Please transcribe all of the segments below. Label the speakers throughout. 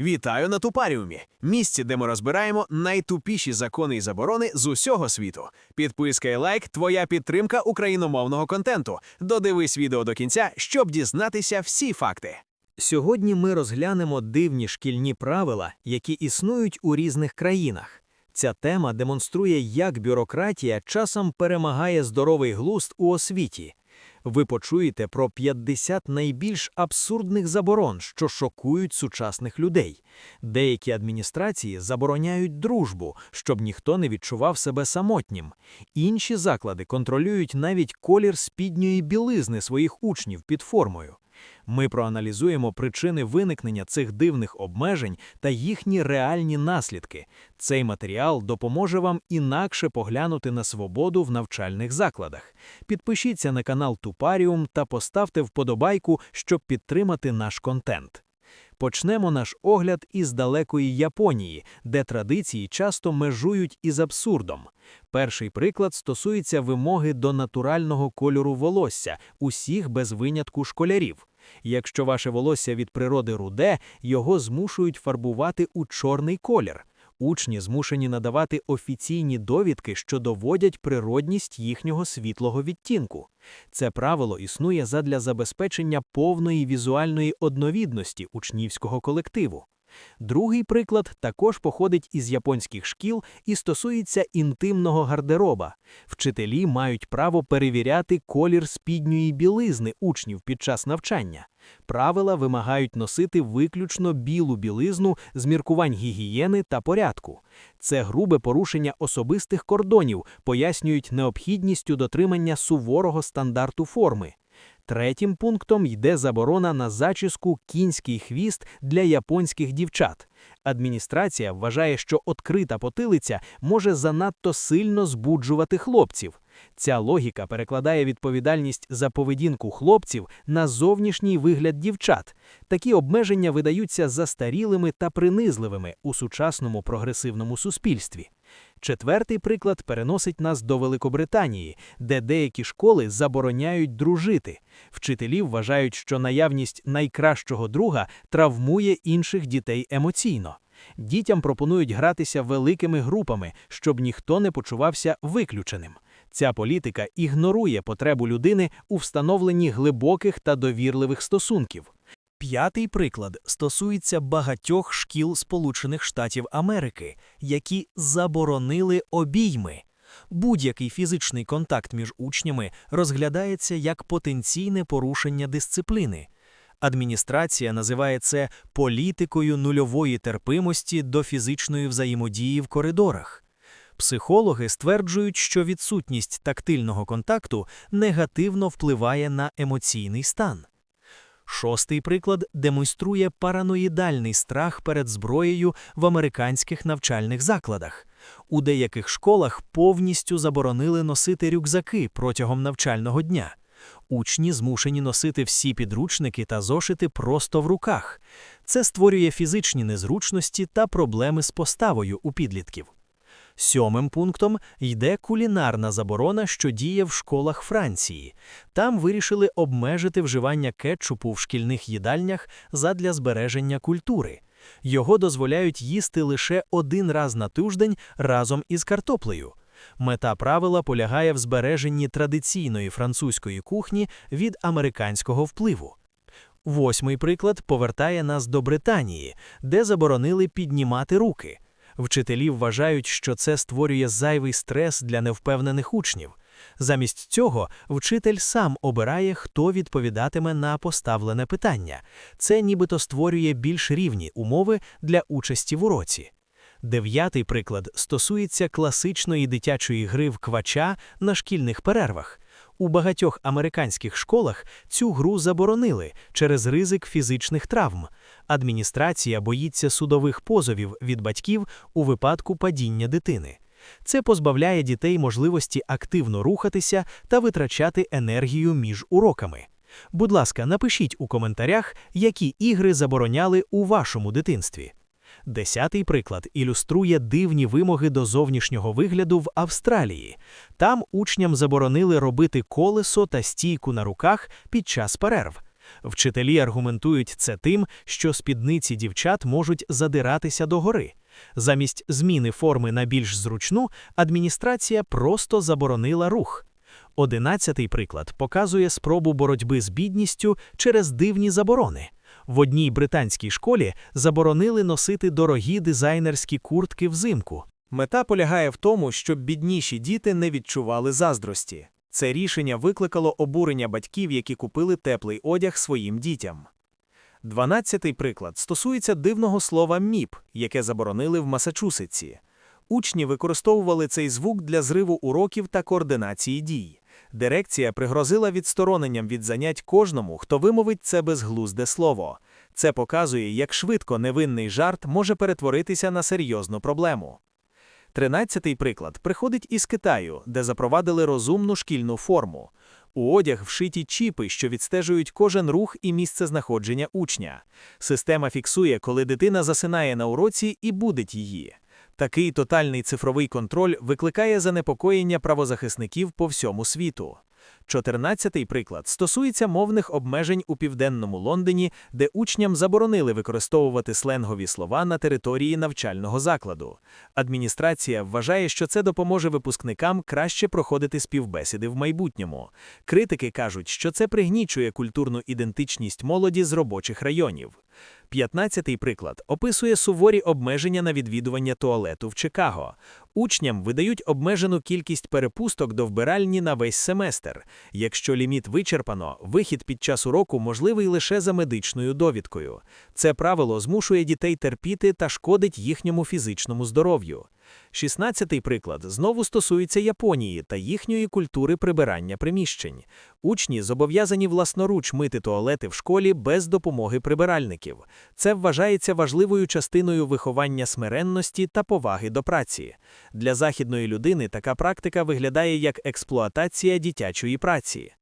Speaker 1: Вітаю на Тупаріумі, місці, де ми розбираємо найтупіші закони і заборони з усього світу. Підписка і лайк твоя підтримка україномовного контенту. Додивись відео до кінця, щоб дізнатися всі факти.
Speaker 2: Сьогодні ми розглянемо дивні шкільні правила, які існують у різних країнах. Ця тема демонструє, як бюрократія часом перемагає здоровий глузд у освіті. Ви почуєте про 50 найбільш абсурдних заборон, що шокують сучасних людей. Деякі адміністрації забороняють дружбу, щоб ніхто не відчував себе самотнім. Інші заклади контролюють навіть колір спідньої білизни своїх учнів під формою. Ми проаналізуємо причини виникнення цих дивних обмежень та їхні реальні наслідки. Цей матеріал допоможе вам інакше поглянути на свободу в навчальних закладах. Підпишіться на канал Тупаріум та поставте вподобайку, щоб підтримати наш контент. Почнемо наш огляд із далекої Японії, де традиції часто межують із абсурдом. Перший приклад стосується вимоги до натурального кольору волосся усіх без винятку школярів. Якщо ваше волосся від природи руде, його змушують фарбувати у чорний колір. Учні змушені надавати офіційні довідки, що доводять природність їхнього світлого відтінку. Це правило існує задля забезпечення повної візуальної одновідності учнівського колективу. Другий приклад також походить із японських шкіл і стосується інтимного гардероба. Вчителі мають право перевіряти колір спідньої білизни учнів під час навчання. Правила вимагають носити виключно білу білизну з міркувань гігієни та порядку. Це грубе порушення особистих кордонів пояснюють необхідністю дотримання суворого стандарту форми. Третім пунктом йде заборона на зачіску кінський хвіст для японських дівчат. Адміністрація вважає, що открита потилиця може занадто сильно збуджувати хлопців. Ця логіка перекладає відповідальність за поведінку хлопців на зовнішній вигляд дівчат. Такі обмеження видаються застарілими та принизливими у сучасному прогресивному суспільстві. Четвертий приклад переносить нас до Великобританії, де деякі школи забороняють дружити. Вчителі вважають, що наявність найкращого друга травмує інших дітей емоційно. Дітям пропонують гратися великими групами, щоб ніхто не почувався виключеним. Ця політика ігнорує потребу людини у встановленні глибоких та довірливих стосунків. П'ятий приклад стосується багатьох шкіл Сполучених Штатів Америки, які заборонили обійми. Будь-який фізичний контакт між учнями розглядається як потенційне порушення дисципліни. Адміністрація називає це політикою нульової терпимості до фізичної взаємодії в коридорах. Психологи стверджують, що відсутність тактильного контакту негативно впливає на емоційний стан. Шостий приклад демонструє параноїдальний страх перед зброєю в американських навчальних закладах. У деяких школах повністю заборонили носити рюкзаки протягом навчального дня. Учні змушені носити всі підручники та зошити просто в руках. Це створює фізичні незручності та проблеми з поставою у підлітків. Сьомим пунктом йде кулінарна заборона, що діє в школах Франції. Там вирішили обмежити вживання кетчупу в шкільних їдальнях задля збереження культури. Його дозволяють їсти лише один раз на тиждень разом із картоплею. Мета правила полягає в збереженні традиційної французької кухні від американського впливу. Восьмий приклад повертає нас до Британії, де заборонили піднімати руки. Вчителі вважають, що це створює зайвий стрес для невпевнених учнів. Замість цього вчитель сам обирає, хто відповідатиме на поставлене питання. Це нібито створює більш рівні умови для участі в уроці. Дев'ятий приклад стосується класичної дитячої гри в квача на шкільних перервах. У багатьох американських школах цю гру заборонили через ризик фізичних травм. Адміністрація боїться судових позовів від батьків у випадку падіння дитини. Це позбавляє дітей можливості активно рухатися та витрачати енергію між уроками. Будь ласка, напишіть у коментарях, які ігри забороняли у вашому дитинстві. Десятий приклад ілюструє дивні вимоги до зовнішнього вигляду в Австралії. Там учням заборонили робити колесо та стійку на руках під час перерв. Вчителі аргументують це тим, що спідниці дівчат можуть задиратися догори. Замість зміни форми на більш зручну, адміністрація просто заборонила рух. Одинадцятий приклад показує спробу боротьби з бідністю через дивні заборони. В одній британській школі заборонили носити дорогі дизайнерські куртки взимку.
Speaker 3: Мета полягає в тому, щоб бідніші діти не відчували заздрості. Це рішення викликало обурення батьків, які купили теплий одяг своїм дітям. Дванадцятий приклад стосується дивного слова міп, яке заборонили в Масачусетсі. Учні використовували цей звук для зриву уроків та координації дій. Дирекція пригрозила відстороненням від занять кожному, хто вимовить це безглузде слово. Це показує, як швидко невинний жарт може перетворитися на серйозну проблему. Тринадцятий приклад приходить із Китаю, де запровадили розумну шкільну форму. У одяг вшиті чіпи, що відстежують кожен рух і місце знаходження учня. Система фіксує, коли дитина засинає на уроці і будить її. Такий тотальний цифровий контроль викликає занепокоєння правозахисників по всьому світу. Чотирнадцятий приклад стосується мовних обмежень у південному Лондоні, де учням заборонили використовувати сленгові слова на території навчального закладу. Адміністрація вважає, що це допоможе випускникам краще проходити співбесіди в майбутньому. Критики кажуть, що це пригнічує культурну ідентичність молоді з робочих районів. П'ятнадцятий приклад описує суворі обмеження на відвідування туалету в Чикаго. Учням видають обмежену кількість перепусток до вбиральні на весь семестр. Якщо ліміт вичерпано, вихід під час уроку можливий лише за медичною довідкою. Це правило змушує дітей терпіти та шкодить їхньому фізичному здоров'ю. Шістнадцятий приклад знову стосується Японії та їхньої культури прибирання приміщень. Учні зобов'язані власноруч мити туалети в школі без допомоги прибиральників. Це вважається важливою частиною виховання смиренності та поваги до праці. Для західної людини така практика виглядає як експлуатація дитячої праці.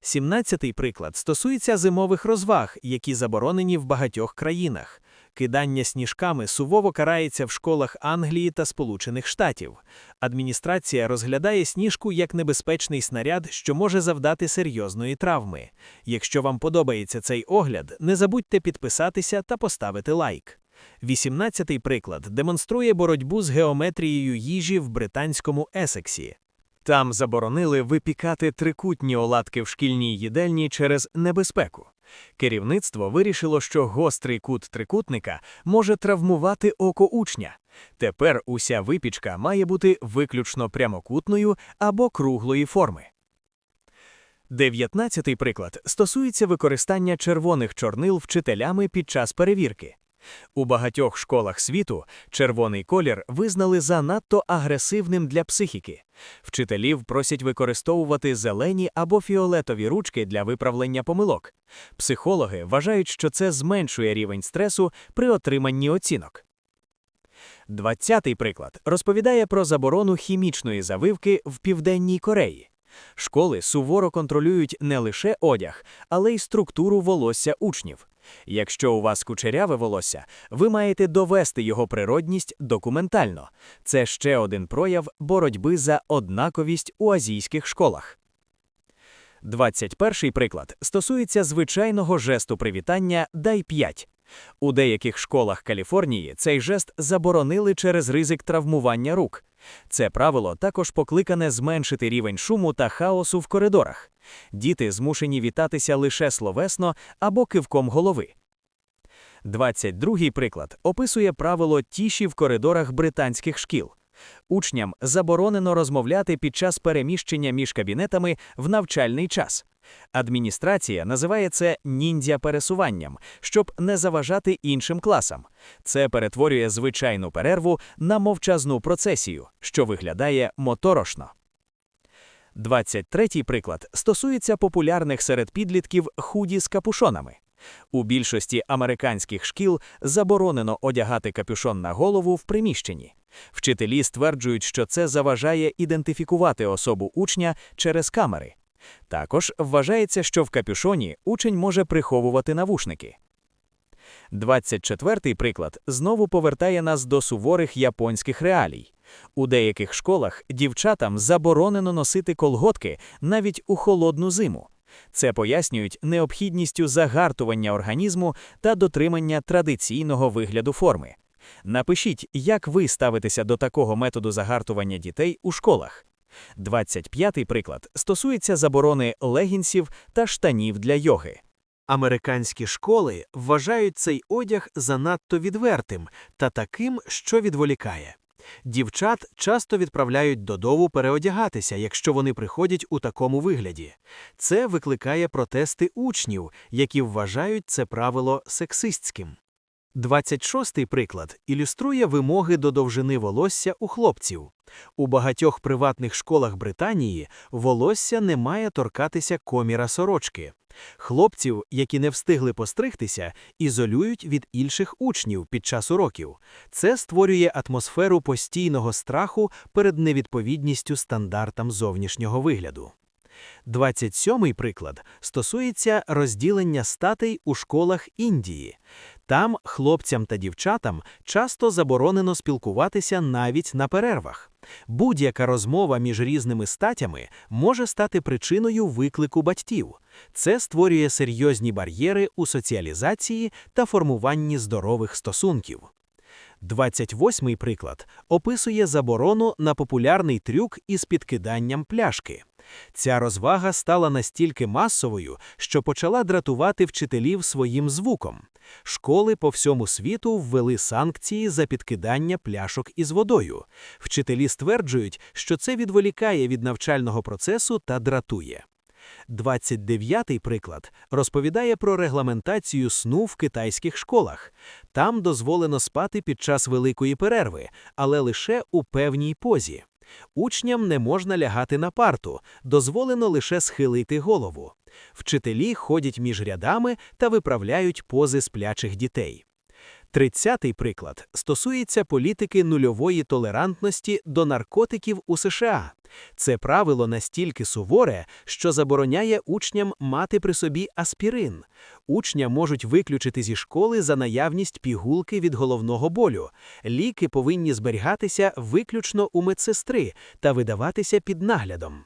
Speaker 3: Сімнадцятий приклад стосується зимових розваг, які заборонені в багатьох країнах. Кидання сніжками суворо карається в школах Англії та Сполучених Штатів. Адміністрація розглядає сніжку як небезпечний снаряд, що може завдати серйозної травми. Якщо вам подобається цей огляд, не забудьте підписатися та поставити лайк. Вісімнадцятий приклад демонструє боротьбу з геометрією їжі в британському Есексі. Там заборонили випікати трикутні оладки в шкільній їдельні через небезпеку. Керівництво вирішило, що гострий кут трикутника може травмувати око учня. Тепер уся випічка має бути виключно прямокутною або круглої форми. Дев'ятнадцятий приклад стосується використання червоних чорнил вчителями під час перевірки. У багатьох школах світу червоний колір визнали занадто агресивним для психіки. Вчителів просять використовувати зелені або фіолетові ручки для виправлення помилок. Психологи вважають, що це зменшує рівень стресу при отриманні оцінок. Двадцятий приклад розповідає про заборону хімічної завивки в Південній Кореї. Школи суворо контролюють не лише одяг, але й структуру волосся учнів. Якщо у вас кучеряве волосся, ви маєте довести його природність документально. Це ще один прояв боротьби за однаковість у азійських школах. 21 приклад стосується звичайного жесту привітання «дай 5». У деяких школах Каліфорнії цей жест заборонили через ризик травмування рук. Це правило також покликане зменшити рівень шуму та хаосу в коридорах. Діти змушені вітатися лише словесно або кивком голови. 22-й приклад описує правило тіші в коридорах британських шкіл. Учням заборонено розмовляти під час переміщення між кабінетами в навчальний час. Адміністрація називає це ніндзя пересуванням, щоб не заважати іншим класам. Це перетворює звичайну перерву на мовчазну процесію, що виглядає моторошно. 23-й приклад стосується популярних серед підлітків худі з капюшонами. У більшості американських шкіл заборонено одягати капюшон на голову в приміщенні. Вчителі стверджують, що це заважає ідентифікувати особу учня через камери. Також вважається, що в капюшоні учень може приховувати навушники. 24-й приклад знову повертає нас до суворих японських реалій. У деяких школах дівчатам заборонено носити колготки навіть у холодну зиму. Це пояснюють необхідністю загартування організму та дотримання традиційного вигляду форми. Напишіть, як ви ставитеся до такого методу загартування дітей у школах. 25-й приклад стосується заборони легінсів та штанів для йоги.
Speaker 2: Американські школи вважають цей одяг занадто відвертим та таким, що відволікає. Дівчат часто відправляють додому переодягатися, якщо вони приходять у такому вигляді. Це викликає протести учнів, які вважають це правило сексистським. 26-й приклад ілюструє вимоги до довжини волосся у хлопців. У багатьох приватних школах Британії волосся не має торкатися коміра сорочки. Хлопців, які не встигли постригтися, ізолюють від інших учнів під час уроків. Це створює атмосферу постійного страху перед невідповідністю стандартам зовнішнього вигляду. 27-й приклад стосується розділення статей у школах Індії. Там хлопцям та дівчатам часто заборонено спілкуватися навіть на перервах. Будь-яка розмова між різними статями може стати причиною виклику батьків. Це створює серйозні бар'єри у соціалізації та формуванні здорових стосунків. 28-й приклад описує заборону на популярний трюк із підкиданням пляшки. Ця розвага стала настільки масовою, що почала дратувати вчителів своїм звуком. Школи по всьому світу ввели санкції за підкидання пляшок із водою. Вчителі стверджують, що це відволікає від навчального процесу та дратує. 29-й приклад розповідає про регламентацію сну в китайських школах. Там дозволено спати під час великої перерви, але лише у певній позі. Учням не можна лягати на парту, дозволено лише схилити голову. Вчителі ходять між рядами та виправляють пози сплячих дітей. Тридцятий приклад стосується політики нульової толерантності до наркотиків у США. Це правило настільки суворе, що забороняє учням мати при собі аспірин. Учня можуть виключити зі школи за наявність пігулки від головного болю. Ліки повинні зберігатися виключно у медсестри та видаватися під наглядом.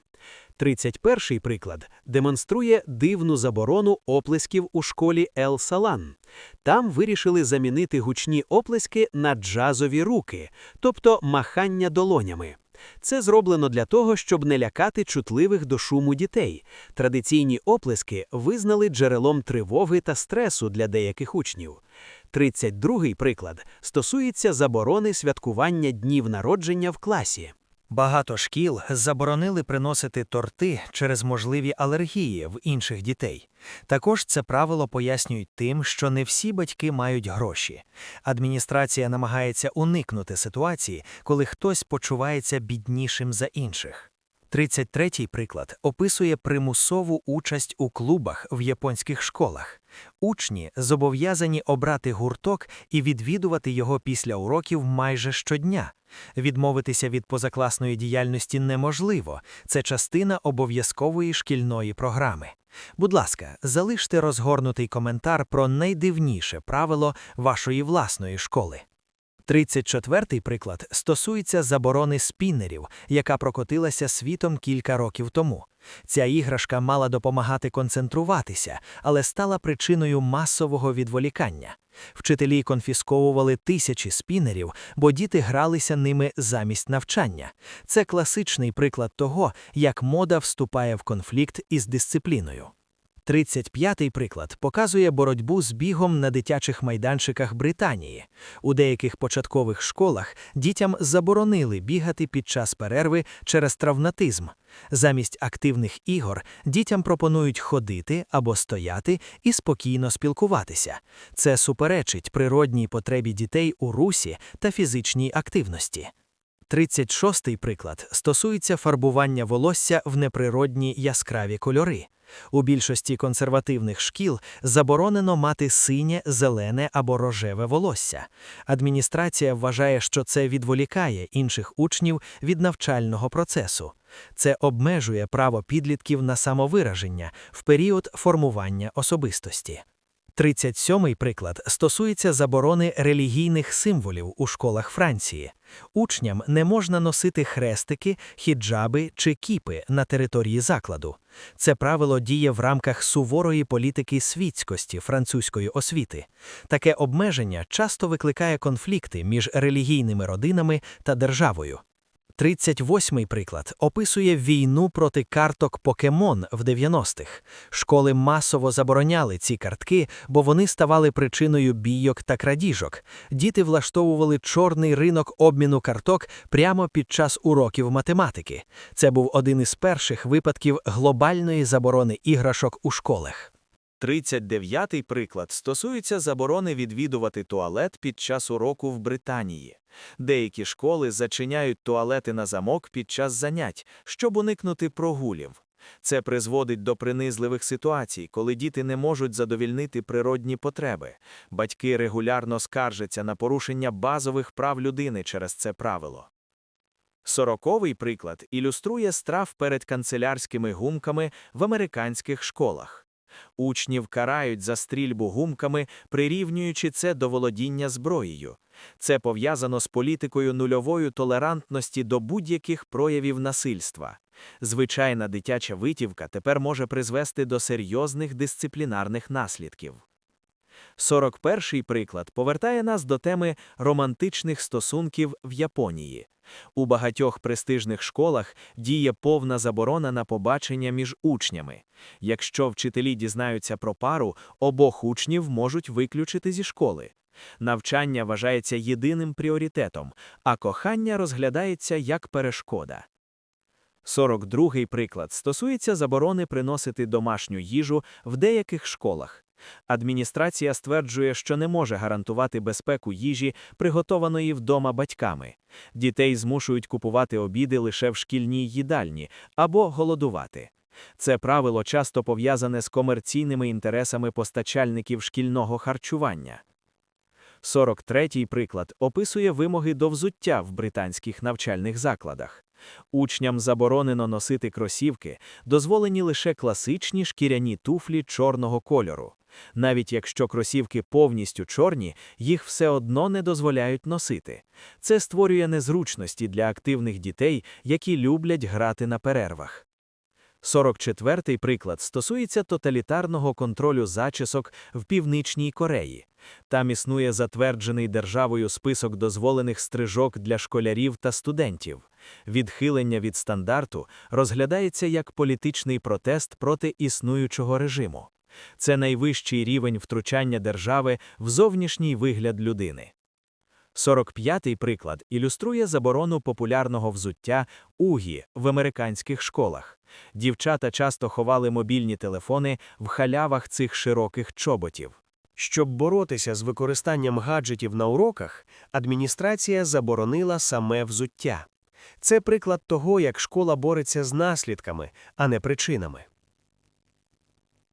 Speaker 2: 31-й приклад демонструє дивну заборону оплесків у школі Ел Салан. Там вирішили замінити гучні оплески на джазові руки, тобто махання долонями. Це зроблено для того, щоб не лякати чутливих до шуму дітей. Традиційні оплески визнали джерелом тривоги та стресу для деяких учнів. 32-й приклад стосується заборони святкування днів народження в класі.
Speaker 3: Багато шкіл заборонили приносити торти через можливі алергії в інших дітей. Також це правило пояснюють тим, що не всі батьки мають гроші. Адміністрація намагається уникнути ситуації, коли хтось почувається біднішим за інших. 33-й приклад описує примусову участь у клубах в японських школах. Учні зобов'язані обрати гурток і відвідувати його після уроків майже щодня. Відмовитися від позакласної діяльності неможливо, це частина обов'язкової шкільної програми. Будь ласка, залиште розгорнутий коментар про найдивніше правило вашої власної школи. 34-й приклад стосується заборони спіннерів, яка прокотилася світом кілька років тому. Ця іграшка мала допомагати концентруватися, але стала причиною масового відволікання. Вчителі конфісковували тисячі спінерів, бо діти гралися ними замість навчання. Це класичний приклад того, як мода вступає в конфлікт із дисципліною. 35-й приклад показує боротьбу з бігом на дитячих майданчиках Британії. У деяких початкових школах дітям заборонили бігати під час перерви через травматизм. Замість активних ігор дітям пропонують ходити або стояти і спокійно спілкуватися. Це суперечить природній потребі дітей у русі та фізичній активності. 36-й приклад стосується фарбування волосся в неприродні яскраві кольори. У більшості консервативних шкіл заборонено мати синє, зелене або рожеве волосся. Адміністрація вважає, що це відволікає інших учнів від навчального процесу. Це обмежує право підлітків на самовираження в період формування особистості.
Speaker 2: 37-й приклад стосується заборони релігійних символів у школах Франції. Учням не можна носити хрестики, хіджаби чи кіпи на території закладу. Це правило діє в рамках суворої політики світськості французької освіти. Таке обмеження часто викликає конфлікти між релігійними родинами та державою. 38-й приклад описує війну проти карток Покемон в 90-х. Школи масово забороняли ці картки, бо вони ставали причиною бійок та крадіжок. Діти влаштовували чорний ринок обміну карток прямо під час уроків математики. Це був один із перших випадків глобальної заборони іграшок у школах.
Speaker 3: 39-й приклад стосується заборони відвідувати туалет під час уроку в Британії. Деякі школи зачиняють туалети на замок під час занять, щоб уникнути прогулів. Це призводить до принизливих ситуацій, коли діти не можуть задовільнити природні потреби. Батьки регулярно скаржаться на порушення базових прав людини через це правило. Сороковий приклад ілюструє страв перед канцелярськими гумками в американських школах. Учнів карають за стрільбу гумками, прирівнюючи це до володіння зброєю. Це пов'язано з політикою нульової толерантності до будь-яких проявів насильства. Звичайна дитяча витівка тепер може призвести до серйозних дисциплінарних наслідків. 41-й приклад повертає нас до теми романтичних стосунків в Японії. У багатьох престижних школах діє повна заборона на побачення між учнями. Якщо вчителі дізнаються про пару, обох учнів можуть виключити зі школи. Навчання вважається єдиним пріоритетом, а кохання розглядається як перешкода. 42-й приклад стосується заборони приносити домашню їжу в деяких школах. Адміністрація стверджує, що не може гарантувати безпеку їжі, приготованої вдома батьками. Дітей змушують купувати обіди лише в шкільній їдальні або голодувати. Це правило часто пов'язане з комерційними інтересами постачальників шкільного харчування. 43-й приклад описує вимоги до взуття в британських навчальних закладах. Учням заборонено носити кросівки, дозволені лише класичні шкіряні туфлі чорного кольору. Навіть якщо кросівки повністю чорні, їх все одно не дозволяють носити. Це створює незручності для активних дітей, які люблять грати на перервах. 44-й приклад стосується тоталітарного контролю зачісок в Північній Кореї. Там існує затверджений державою список дозволених стрижок для школярів та студентів. Відхилення від стандарту розглядається як політичний протест проти існуючого режиму. Це найвищий рівень втручання держави в зовнішній вигляд людини. 45-й приклад ілюструє заборону популярного взуття угі в американських школах. Дівчата часто ховали мобільні телефони в халявах цих широких чоботів.
Speaker 4: Щоб боротися з використанням гаджетів на уроках, адміністрація заборонила саме взуття. Це приклад того, як школа бореться з наслідками, а не причинами.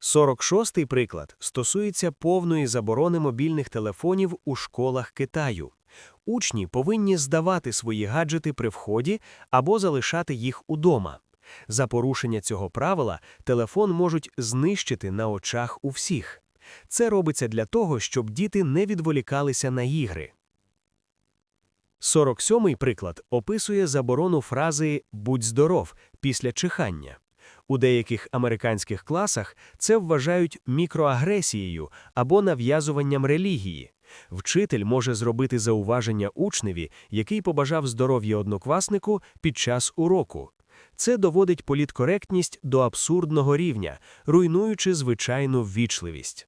Speaker 4: 46-й приклад стосується повної заборони мобільних телефонів у школах Китаю. Учні повинні здавати свої гаджети при вході або залишати їх удома. За порушення цього правила телефон можуть знищити на очах у всіх. Це робиться для того, щоб діти не відволікалися на ігри. 47-й приклад описує заборону фрази Будь здоров після чихання. У деяких американських класах це вважають мікроагресією або нав'язуванням релігії. Вчитель може зробити зауваження учневі, який побажав здоров'я однокласнику під час уроку. Це доводить політкоректність до абсурдного рівня, руйнуючи звичайну ввічливість.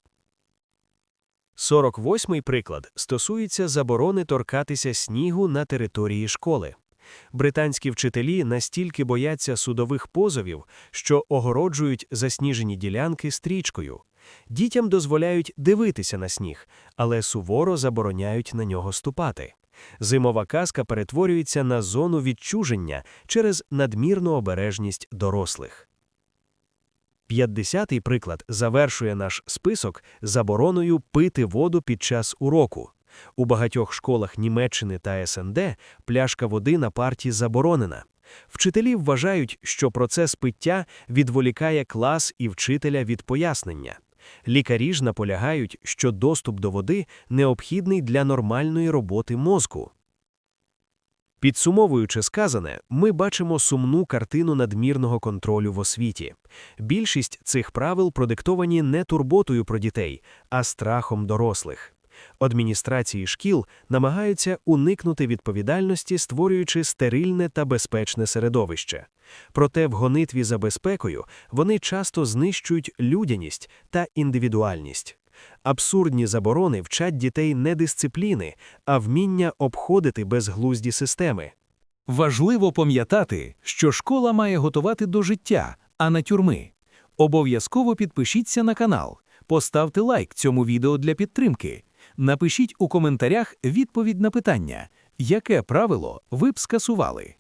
Speaker 4: 48-й приклад стосується заборони торкатися снігу на території школи. Британські вчителі настільки бояться судових позовів, що огороджують засніжені ділянки стрічкою. Дітям дозволяють дивитися на сніг, але суворо забороняють на нього ступати. Зимова казка перетворюється на зону відчуження через надмірну обережність дорослих. 50-й приклад завершує наш список забороною пити воду під час уроку. У багатьох школах Німеччини та СНД пляшка води на парті заборонена. Вчителі вважають, що процес пиття відволікає клас і вчителя від пояснення. Лікарі ж наполягають, що доступ до води необхідний для нормальної роботи мозку. Підсумовуючи сказане, ми бачимо сумну картину надмірного контролю в освіті. Більшість цих правил продиктовані не турботою про дітей, а страхом дорослих. Адміністрації шкіл намагаються уникнути відповідальності, створюючи стерильне та безпечне середовище. Проте в гонитві за безпекою вони часто знищують людяність та індивідуальність. Абсурдні заборони вчать дітей не дисципліни, а вміння обходити безглузді системи.
Speaker 5: Важливо пам'ятати, що школа має готувати до життя, а не тюрми. Обов'язково підпишіться на канал, поставте лайк цьому відео для підтримки. Напишіть у коментарях відповідь на питання, яке правило ви б скасували.